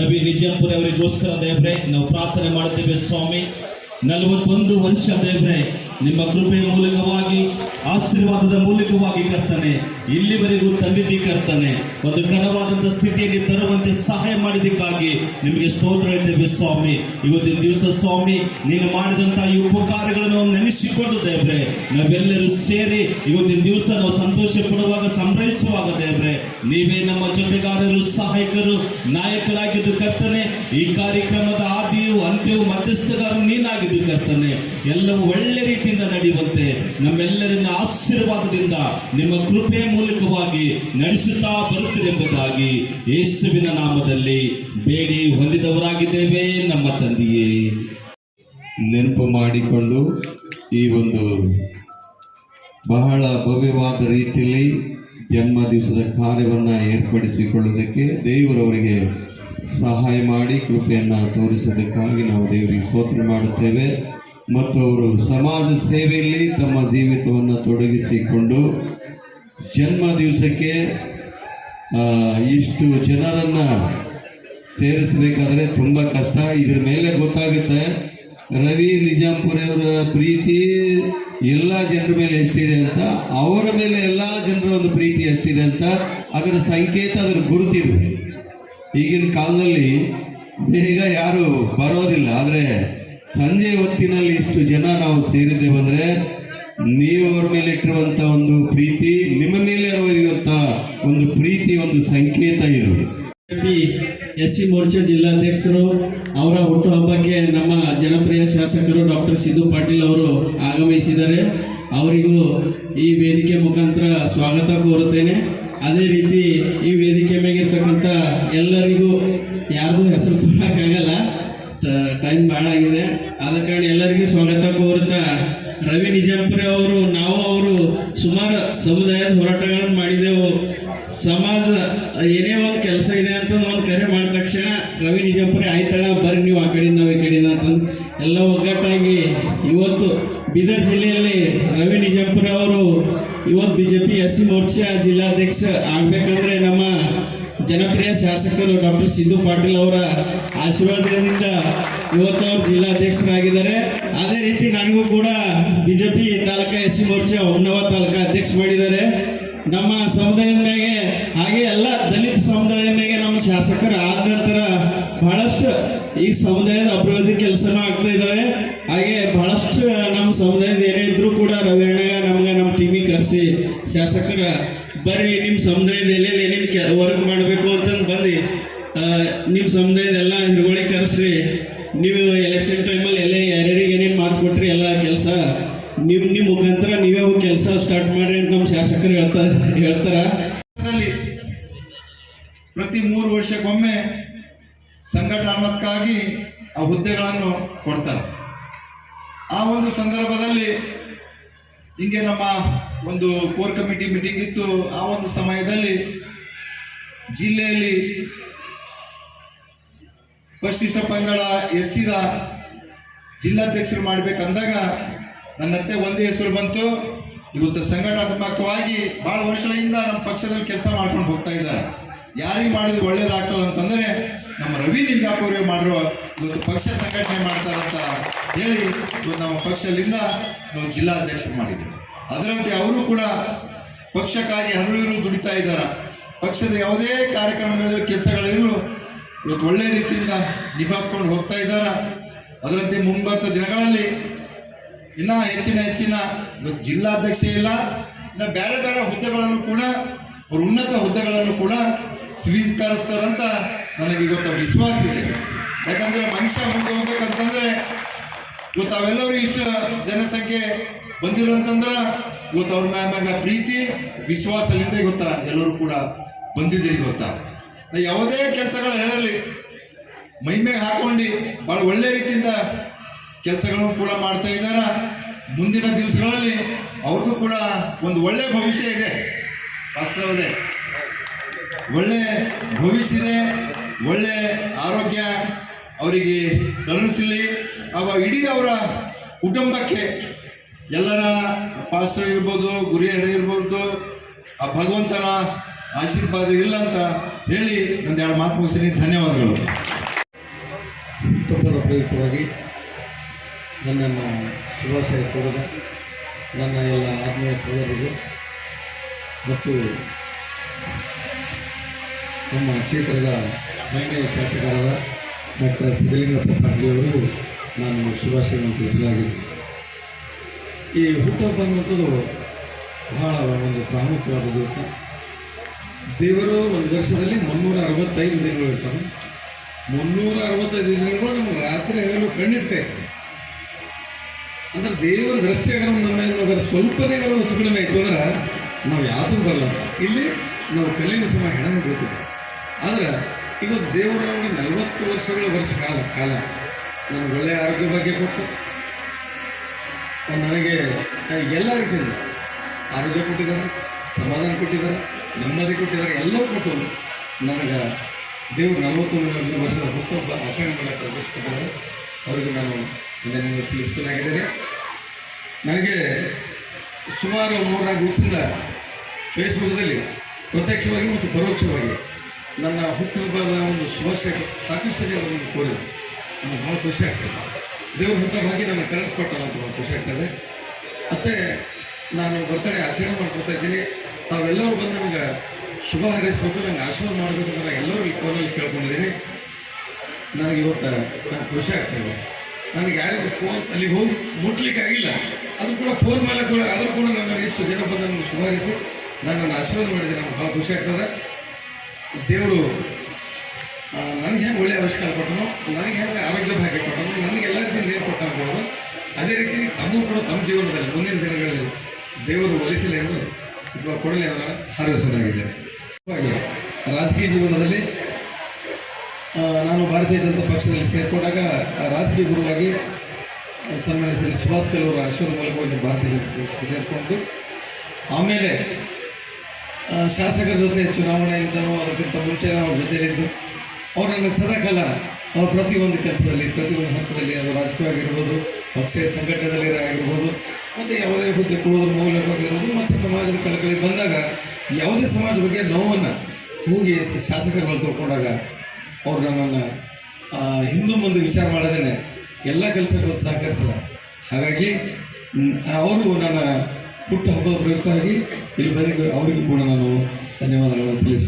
ರವಿ ನಿಜಾಪುರ ಅವರಿಗೋಸ್ಕರ ದೇವ್ರೆ ನಾವು ಪ್ರಾರ್ಥನೆ ಮಾಡುತ್ತೇವೆ ಸ್ವಾಮಿ. ನಲವತ್ತೊಂದು ವರ್ಷ ದೇವ್ರೆ ನಿಮ್ಮ ಕೃಪೆಯ ಮೂಲಕವಾಗಿ, ಆಶೀರ್ವಾದದ ಮೂಲಕವಾಗಿ ಕರ್ತನೆ, ಇಲ್ಲಿವರೆಗೂ ತಂದಿದ್ದಿ ಕರ್ತನೆ, ಒಂದು ಘನವಾದಂಥ ಸ್ಥಿತಿಯಲ್ಲಿ ತರುವಂತೆ ಸಹಾಯ ಮಾಡಿದ್ದಕ್ಕಾಗಿ ನಿಮಗೆ ಸ್ತೋತ್ರ ಹೇಳ್ತೇವೆ ಸ್ವಾಮಿ. ಇವತ್ತಿನ ದಿವಸ ಸ್ವಾಮಿ, ನೀನು ಮಾಡಿದಂತಹ ಈ ಉಪಕಾರಗಳನ್ನು ನೆನೆಸಿಕೊಂಡು ದೇವ್ರೆ, ನಾವೆಲ್ಲರೂ ಸೇರಿ ಇವತ್ತಿನ ದಿವಸ ನಾವು ಸಂತೋಷ ಪಡುವಾಗ ಸಂಭ್ರಮಿಸುವಾಗ ದೇವ್ರೆ, ನೀವೇ ನಮ್ಮ ಜೊತೆಗಾರರು, ಸಹಾಯಕರು, ನಾಯಕರಾಗಿದ್ದು ಕರ್ತನೆ, ಈ ಕಾರ್ಯಕ್ರಮದ ಆದಿಯು ಅಂತ್ಯವು ಮಧ್ಯಸ್ಥಗಾರರು ನೀನಾಗಿದ್ದು ಕರ್ತನೆ. ಎಲ್ಲವೂ ಒಳ್ಳೆ ರೀತಿಯಿಂದ ನಡೆಯುವಂತೆ ನಮ್ಮೆಲ್ಲರನ್ನ ಆಶೀರ್ವಾದದಿಂದ ನಿಮ್ಮ ಕೃಪೆ ಮೂಲಕವಾಗಿ ನಡೆಸುತ್ತಾ ಬರುತ್ತಿರೆಂಬುದಾಗಿ ಯೇಸುವಿನ ನಾಮದಲ್ಲಿ ಬೇಡಿ ಹೊಂದಿದವರಾಗಿದ್ದೇವೆ ನಮ್ಮ ತಂದೆಯೇ. ನೆನಪು ಮಾಡಿಕೊಂಡು ಈ ಒಂದು ಬಹಳ ಭವ್ಯವಾದ ರೀತಿಯಲ್ಲಿ ಜನ್ಮ ದಿವಸದ ಕಾರ್ಯವನ್ನು ಏರ್ಪಡಿಸಿಕೊಳ್ಳುವುದಕ್ಕೆ ದೇವರವರಿಗೆ ಸಹಾಯ ಮಾಡಿ ಕೃಪೆಯನ್ನು ತೋರಿಸೋದಕ್ಕಾಗಿ ನಾವು ದೇವರಿಗೆ ಸ್ತೋತ್ರ ಮಾಡುತ್ತೇವೆ. ಮತ್ತು ಅವರು ಸಮಾಜ ಸೇವೆಯಲ್ಲಿ ತಮ್ಮ ಜೀವಿತವನ್ನು ತೊಡಗಿಸಿಕೊಂಡು ಜನ್ಮ ದಿವಸಕ್ಕೆ ಇಷ್ಟು ಜನರನ್ನು ಸೇರಿಸಬೇಕಾದ್ರೆ ತುಂಬ ಕಷ್ಟ. ಇದ್ರ ಮೇಲೆ ಗೊತ್ತಾಗುತ್ತೆ, ರವಿ ನಿಜಾಂಪುರ ಅವರ ಪ್ರೀತಿ ಎಲ್ಲ ಜನರ ಮೇಲೆ ಎಷ್ಟಿದೆ ಅಂತ, ಅವರ ಮೇಲೆ ಎಲ್ಲ ಜನರ ಒಂದು ಪ್ರೀತಿ ಎಷ್ಟಿದೆ ಅಂತ, ಅದರ ಸಂಕೇತ, ಅದರ ಗುರುತಿದೆ ಈಗಿನ ಕಾಲದಲ್ಲಿ ಬೇಗ ಯಾರು ಬರೋದಿಲ್ಲ, ಆದರೆ ಸಂಜೆ ಹೊತ್ತಿನಲ್ಲಿ ಇಷ್ಟು ಜನ ನಾವು ಸೇರಿದ್ದೇವೆಂದರೆ ನೀವು ಅವರ ಮೇಲೆ ಇಟ್ಟಿರುವಂಥ ಒಂದು ಪ್ರೀತಿ, ನಿಮ್ಮ ಮೇಲೆ ಇರುವಂತ ಒಂದು ಪ್ರೀತಿ, ಒಂದು ಸಂಕೇತ ಇದು. ಎಸ್ ಸಿ ಮೋರ್ಚಾ ಜಿಲ್ಲಾಧ್ಯಕ್ಷರು, ಅವರ ಹುಟ್ಟುಹಬ್ಬಕ್ಕೆ ನಮ್ಮ ಜನಪ್ರಿಯ ಶಾಸಕರು ಡಾಕ್ಟರ್ ಸಿದ್ದು ಪಾಟೀಲ್ ಅವರು ಆಗಮಿಸಿದ್ದಾರೆ. ಅವರಿಗೂ ಈ ವೇದಿಕೆ ಮುಖಾಂತರ ಸ್ವಾಗತ ಕೋರುತ್ತೇನೆ. ಅದೇ ರೀತಿ ಈ ವೇದಿಕೆ ಮೇಗಿರ್ತಕ್ಕಂಥ ಎಲ್ಲರಿಗೂ ಯಾರಿಗೂ ಹೆಸರು ತುಂಬಕ್ಕಾಗಲ್ಲ ಟೈಮ್ ಭಾಳ ಆಗಿದೆ. ಆದ ಕಾರಣ ಎಲ್ಲರಿಗೂ ಸ್ವಾಗತ ಕೋರುತ್ತಾ, ರವಿ ನಿಜಾಂಪುರ ಅವರು, ನಾವು ಅವರು ಸುಮಾರು ಸಮುದಾಯದ ಹೋರಾಟಗಳನ್ನು ಮಾಡಿದೆವು. ಸಮಾಜ, ಏನೇ ಒಂದು ಕೆಲಸ ಇದೆ ಅಂತ ಒಂದು ಕರೆ ಮಾಡಿದ ತಕ್ಷಣ ರವಿ ನಿಜಾಂಪುರಿ, ಆಯ್ತಳ, ಬರ್ರಿ ನೀವು ಆ ಕಡೆಯಿಂದ, ನಾವು ಈ ಕಡೆಯಿಂದ ಅಂತಂದು ಎಲ್ಲ ಒಗ್ಗಟ್ಟಾಗಿ ಇವತ್ತು ಬೀದರ್ ಜಿಲ್ಲೆಯಲ್ಲಿ ರವಿ ನಿಜಾಂಪುರ ಅವರು ಇವತ್ತು B J P S C morcha ಜಿಲ್ಲಾಧ್ಯಕ್ಷ ಆಗಬೇಕಂದ್ರೆ ನಮ್ಮ ಜನಪ್ರಿಯ ಶಾಸಕರು ಡಾಕ್ಟರ್ ಸಿದ್ದು ಪಾಟೀಲ್ ಅವರ ಆಶೀರ್ವಾದದಿಂದ ಇವತ್ತು ಅವರು ಜಿಲ್ಲಾಧ್ಯಕ್ಷರಾಗಿದ್ದಾರೆ. ಅದೇ ರೀತಿ ನನಗೂ ಕೂಡ BJP taluka S C morcha ಹೊನ್ನವ taluka ಅಧ್ಯಕ್ಷ ಮಾಡಿದ್ದಾರೆ. ನಮ್ಮ ಸಮುದಾಯದ ಮೇಲೆ ಹಾಗೆ ಎಲ್ಲ ದಲಿತ ಸಮುದಾಯದ ಮೇಲೆ ನಮ್ಮ ಶಾಸಕರು ಆದ ನಂತರ ಬಹಳಷ್ಟು ಈ ಸಮುದಾಯದ ಅಭಿವೃದ್ಧಿ ಕೆಲಸನೂ ಆಗ್ತಾ ಇದ್ದಾವೆ. ಹಾಗೆ ಬಹಳಷ್ಟು ನಮ್ಮ ಸಮುದಾಯದ ಏನೇ ಇದ್ರೂ ಕೂಡ ರವಿ ಅಣ್ಣಗ ನಮ್ಗೆ ನಮ್ಮ ಟೀಮಿಗೆ ಕರೆಸಿ ಶಾಸಕರ ಬರ್ರಿ ನಿಮ್ಮ ಸಮುದಾಯದ ಎಲ್ಲೆಲ್ಲಿ ಏನೇನು ಕೆ ವರ್ಕ್ ಮಾಡಬೇಕು ಅಂತಂದು ಬಂದು ನಿಮ್ಮ ಸಮುದಾಯದ ಎಲ್ಲ ಹಿರುಗಳಿಗೆ ಕರೆಸ್ರಿ. ನೀವು ಎಲೆಕ್ಷನ್ ಟೈಮಲ್ಲಿ ಎಲ್ಲ ಯಾರ್ಯಾರಿಗೆ ಏನೇನು ಮಾತು ಕೊಟ್ರಿ, ಎಲ್ಲ ಕೆಲಸ ನಿಮ್ಮ ನಿಮ್ಮ ಮುಖಾಂತರ ನೀವೇ ಹೋಗಿ ಕೆಲಸ ಸ್ಟಾರ್ಟ್ ಮಾಡ್ರಿ ಅಂತ ನಮ್ಮ ಶಾಸಕರು ಹೇಳ್ತಾ, ಹೇಳ್ತಾರ. ಪ್ರತಿ ಮೂರು ವರ್ಷಕ್ಕೊಮ್ಮೆ ಸಂಘಟನಾತ್ಮಕವಾಗಿ ಆ ಹುದ್ದೆಗಳನ್ನು ಕೊಡ್ತಾರೆ. ಆ ಒಂದು ಸಂದರ್ಭದಲ್ಲಿ ಹಿಂಗೆ ನಮ್ಮ ಒಂದು ಕೋರ್ ಕಮಿಟಿ ಮೀಟಿಂಗ್ ಇತ್ತು. ಆ ಒಂದು ಸಮಯದಲ್ಲಿ ಜಿಲ್ಲೆಯಲ್ಲಿ ಪರಿಶಿಷ್ಟ ಪಂಗಡ ಎಸ್ಸಿದ ಜಿಲ್ಲಾಧ್ಯಕ್ಷರು ಮಾಡಬೇಕಂದಾಗ ನನ್ನತ್ತೆ ಒಂದೇ ಹೆಸರು ಬಂತು. ಇವತ್ತು ಸಂಘಟನಾತ್ಮಕವಾಗಿ ಭಾಳ ವರ್ಷಗಳಿಂದ ನಮ್ಮ ಪಕ್ಷದಲ್ಲಿ ಕೆಲಸ ಮಾಡ್ಕೊಂಡು ಹೋಗ್ತಾ ಇದ್ದಾರೆ. ಯಾರಿಗೆ ಮಾಡಿದ್ರೆ ಒಳ್ಳೇದಾಗ್ತದೆ ಅಂತಂದ್ರೆ ನಮ್ಮ ರವಿ ನಿಂಜಾಪುರ ಮಾಡಿರೋ, ಇವತ್ತು ಪಕ್ಷ ಸಂಘಟನೆ ಮಾಡ್ತಾರಂತ ಹೇಳಿ ಇವತ್ತು ನಮ್ಮ ಪಕ್ಷದಿಂದ ನಾವು ಜಿಲ್ಲಾಧ್ಯಕ್ಷರು ಮಾಡಿದ್ದೀವಿ. ಅದರಂತೆ ಅವರು ಕೂಡ ಪಕ್ಷಕ್ಕಾಗಿ ಹರಳಿರು ದುಡಿತಾ ಇದ್ದಾರೆ. ಪಕ್ಷದ ಯಾವುದೇ ಕಾರ್ಯಕ್ರಮಗಳಲ್ಲಿ ಕೆಲಸಗಳಿರಲು ಇವತ್ತು ಒಳ್ಳೆ ರೀತಿಯಿಂದ ನಿಭಾಯಿಸ್ಕೊಂಡು ಹೋಗ್ತಾ ಇದ್ದಾರೆ. ಅದರಂತೆ ಮುಂಬತ್ತ ದಿನಗಳಲ್ಲಿ ಇನ್ನ ಹೆಚ್ಚಿನ ಹೆಚ್ಚಿನ ಇವತ್ತು ಜಿಲ್ಲಾಧ್ಯಕ್ಷ ಇಲ್ಲ, ಇನ್ನು ಬೇರೆ ಬೇರೆ ಹುದ್ದೆಗಳನ್ನು ಕೂಡ, ಅವರು ಉನ್ನತ ಹುದ್ದೆಗಳನ್ನು ಕೂಡ ಸ್ವೀಕರಿಸ್ತಾರಂತ ನನಗೆ ಇವತ್ತು ವಿಶ್ವಾಸ ಇದೆ. ಯಾಕಂದ್ರೆ ಮನುಷ್ಯ ಮುಂದೆ ಹೋಗ್ಬೇಕಂತಂದ್ರೆ ಇವತ್ತು ಅವೆಲ್ಲರೂ ಇಷ್ಟು ಜನಸಂಖ್ಯೆ ಬಂದಿರೋಂತಂದ್ರೆ ಇವತ್ತು ಅವ್ರ ಮ್ಯಾಗ ಪ್ರೀತಿ ವಿಶ್ವಾಸದಿಂದ ಗೊತ್ತಾ ಎಲ್ಲರೂ ಕೂಡ ಬಂದಿದ್ದೀರಿ ಗೊತ್ತಾ? ಯಾವುದೇ ಕೆಲಸಗಳು ಹೇಳಲಿ. ಮೈಮೇಗೆ ಹಾಕೊಂಡು ಬಹಳ ಒಳ್ಳೆ ರೀತಿಯಿಂದ ಕೆಲಸಗಳನ್ನು ಕೂಡ ಮಾಡ್ತಾ ಇದ್ದಾರ. ಮುಂದಿನ ದಿವಸಗಳಲ್ಲಿ ಅವ್ರದ್ದು ಕೂಡ ಒಂದು ಒಳ್ಳೆ ಭವಿಷ್ಯ ಇದೆ. ಅವರೇ, ಒಳ್ಳೆ ಭವಿಷ್ಯ ಇದೆ. ಒಳ್ಳೆ ಆರೋಗ್ಯ ಅವರಿಗೆ ತಲುಪಿಸಲಿ. ಅವ ಇಡೀ ಅವರ ಕುಟುಂಬಕ್ಕೆ ಎಲ್ಲರ ಪಾಸ್ಟರ್ ಇರ್ಬೋದು ಗುರಿಯರು ಇರ್ಬೋದು ಆ ಭಗವಂತನ ಆಶೀರ್ವಾದ ಇಲ್ಲ ಅಂತ ಹೇಳಿ ಎರಡು ಮಾತು ಮುಗಿಸ್ತೀನಿ. ಧನ್ಯವಾದಗಳು. ತುಂಬ ಪ್ರಯುಕ್ತವಾಗಿ ನನ್ನನ್ನು ಶುಭಾಶಯ ಕೋರಿದ ನನ್ನ ಎಲ್ಲ ಆತ್ಮೀಯ ಸಹೋದರರು ಮತ್ತು ನಮ್ಮ ಕ್ಷೇತ್ರದ ಹೆಮ್ಮೆಯ ಶಾಸಕರಾದ ಡಾಕ್ಟರ್ ಸಿದ್ದಲಿಂಗಪ್ಪ ಪಾಟೀಲಿಯವರಿಗೂ ನಾನು ಶುಭಾಶಯವನ್ನು ತಿಳಿಸಲಾಗಿದೆ. ಈ ಹುಟ್ಟಪ್ಪ ಅನ್ನುವಂಥದ್ದು ಬಹಳ ಒಂದು ಪ್ರಾಮುಖ್ಯವಾದ ದಿವಸ. ದೇವರು ಒಂದು ವರ್ಷದಲ್ಲಿ ಮುನ್ನೂರ ಅರವತ್ತೈದು ದಿನಗಳು ಇರ್ತಾವೆ. ಮುನ್ನೂರ ಅರವತ್ತೈದು ದಿನಗಳು ನಮ್ಗೆ ರಾತ್ರಿ ಹಗಲು ಇರ್ತದೆ ಅಂದ್ರೆ ದೇವರ ದೃಷ್ಟಿಯಾಗ ನಮ್ಮ ಮೇಲೆ ಸ್ವಲ್ಪನೇ ಹೆಚ್ಚು ಕಡಿಮೆ ಆಯಿತು ಅಂದ್ರೆ ನಾವು ಯಾವುದೂ ಬರಲ್ಲ. ಇಲ್ಲಿ ನಾವು ಕಲ್ಲಿನ ಸಮ ಹೆಣ ಬೀಳ್ತೀವಿ ಆದ್ರೆ ಇವತ್ತು ದೇವರು ನಮಗೆ ನಲವತ್ತು ವರ್ಷಗಳ ವರ್ಷ ಕಾಲ ಕಾಲ. ನಮ್ಗೆ ಒಳ್ಳೆಯ ಆರೋಗ್ಯ ಬಗ್ಗೆ ಕೊಟ್ಟು ನನಗೆ ಎಲ್ಲ ರೀತಿಯಿಂದ ಆರೋಗ್ಯ ಕೊಟ್ಟಿದ್ದಾರೆ, ಸಮಾಧಾನ ಕೊಟ್ಟಿದ್ದಾರೆ, ನೆಮ್ಮದಿ ಕೊಟ್ಟಿದ್ದಾರೆ, ಎಲ್ಲವೂ ಕೊಟ್ಟು ನನಗೆ ದೇವರು ನಲವತ್ತೊಂದು ವರ್ಷದ ಹುಟ್ಟುಹಬ್ಬ ಆಚರಣೆ ಮಾಡಕ್ಕೆ ಅವಕಾಶ ಅವರಿಗೆ ನಾನು ಧನ್ಯವಾದ ಸಲ್ಲಿಸಲಾಗಿದ್ದೇನೆ ನನಗೆ ಸುಮಾರು ಮೂರ್ನಾಲ್ಕು ದಿವಸದಿಂದ ಫೇಸ್ಬುಕ್ದಲ್ಲಿ ಪ್ರತ್ಯಕ್ಷವಾಗಿ ಮತ್ತು ಪರೋಕ್ಷವಾಗಿ ನನ್ನ ಹುಟ್ಟುಹಬ್ಬದ ಒಂದು ಶುಭಾಶಯ ಸಾಕಷ್ಟು ಜನ ನನಗೆ ಕೋರಿದರು ನನಗೆ ಭಾಳ ಖುಷಿ ಆಗ್ತದೆ. ದೇವ್ರ ಹುಟ್ಟುಹಬ್ಬ ನನ್ನ ಕರೆಸ್ಕೊಟ್ಟಲ್ಲ ಅಂತ ಭಾಳ ಖುಷಿ ಆಗ್ತದೆ. ಮತ್ತು ನಾನು ಬರ್ತಡೇ ಆಚರಣೆ ಮಾಡ್ಕೊಳ್ತಾ ಇದ್ದೀನಿ. ತಾವೆಲ್ಲರೂ ಬಂದು ನಮಗೆ ಶುಭ ಹರಿಸ್ಬೇಕು ನನಗೆ ಆಶೀರ್ವಾದ ಮಾಡಬೇಕು ಅಂತ ಎಲ್ಲರೂ ಈ ಫೋನಲ್ಲಿ ಕೇಳ್ಕೊಂಡಿದ್ದೀನಿ ನನಗೆ ಇವತ್ತು ನಾನು ಖುಷಿ ಆಗ್ತದೆ. ನನಗೆ ಯಾರಿಗೂ ಫೋನ್ ಅಲ್ಲಿ ಹೋಗಿ ಮುಟ್ಲಿಕ್ಕೆ ಆಗಿಲ್ಲ. ಅದು ಕೂಡ ಫೋನ್ ಮೇಲೆ ಕೂಡ, ಆದರೂ ಕೂಡ ನನ್ನ ಇಷ್ಟು ಜನ ಬಂದು ನನಗೆ ಶುಭ ಹರಿಸಿ, ನನ್ನನ್ನು ಆಶೀರ್ವಾದ ಮಾಡಿದ್ದೀನಿ ನನಗೆ ಭಾಳ ಖುಷಿ ಆಗ್ತದೆ. ದೇವರು ನನಗೆ ಹೆಂಗೆ ಒಳ್ಳೆಯ ಆವಿಷ್ಕಾರ ಕೊಟ್ಟನು, ನನಗೆ ಹೆಂಗೆ ಆರೋಗ್ಯ ಭಾಗ್ಯ ಕೊಟ್ಟನು, ನನಗೆ ಎಲ್ಲ ಏನು ಕೊಟ್ಟ ಅನ್ಬೋದು ಅದೇ ರೀತಿ ತಮ್ಮ ಕೂಡ ತಮ್ಮ ಜೀವನದಲ್ಲಿ ಮುಂದಿನ ದಿನಗಳಲ್ಲಿ ದೇವರು ಒಲಿಸಲಿ ಎಂದು ಅಥವಾ ಕೊಡಲಿ ಅವರ ಹಾರೈಸಲಾಗಿದೆ. ಹಾಗೆ, ರಾಜಕೀಯ ಜೀವನದಲ್ಲಿ ನಾನು ಭಾರತೀಯ ಜನತಾ ಪಕ್ಷದಲ್ಲಿ ಸೇರಿಕೊಂಡಾಗ ರಾಜಕೀಯ ಗುರುವಾಗಿ ಸನ್ಮಾನಿಸಿದ ಸುಭಾಷ್ ಕಲ್ ಅಶ್ವರ ಆಶೀರ್ವಾದ ಮೂಲಕವಾಗಿ ಭಾರತೀಯ ಜನತಾ ಪಕ್ಷಕ್ಕೆ ಸೇರಿಕೊಂಡು, ಆಮೇಲೆ ಶಾಸಕರ ಜೊತೆ ಚುನಾವಣೆಯಿಂದನೂ ಅದಕ್ಕಿಂತ ಮುಂಚೆ ಅವ್ರ ಅವ್ರು ನನಗೆ ಸದಾಕಾಲ ಅವ್ರ ಪ್ರತಿಯೊಂದು ಕೆಲಸದಲ್ಲಿ, ಪ್ರತಿಯೊಂದು ಹಂತದಲ್ಲಿ ಅದು ರಾಜಕೀಯವಾಗಿರ್ಬೋದು, ಪಕ್ಷ ಸಂಘಟನೆಯಲ್ಲಿ ಆಗಿರ್ಬೋದು ಮತ್ತು ಯಾವುದೇ ಹುದ್ದೆ ಕೊಡೋದ್ರ ಮೂಲಕವಾಗಿರ್ಬೋದು, ಮತ್ತು ಸಮಾಜದ ಕಳಕಳಿ ಬಂದಾಗ ಯಾವುದೇ ಸಮಾಜ ಬಗ್ಗೆ ನೋವನ್ನು ಹೋಗಿ ಶಾಸಕರು ಶಾಸಕರುಗಳು ತಿಳ್ಕೊಂಡಾಗ ಅವ್ರು ನನ್ನನ್ನು ಹಿಂದೂ ಮುಂದೆ ವಿಚಾರ ಮಾಡದೇನೆ, ಎಲ್ಲ ಕೆಲಸಕ್ಕೂ ಸಹಕರಿಸಿದ. ಹಾಗಾಗಿ ಅವರು ನನ್ನ ಹುಟ್ಟುಹಬ್ಬದ ಪ್ರಯುಕ್ತವಾಗಿ ಇಲ್ಲಿ ಬಂದಿದ್ದು ಅವರಿಗೂ ಕೂಡ ನಾನು ಧನ್ಯವಾದಗಳನ್ನು ಸಲ್ಲಿಸ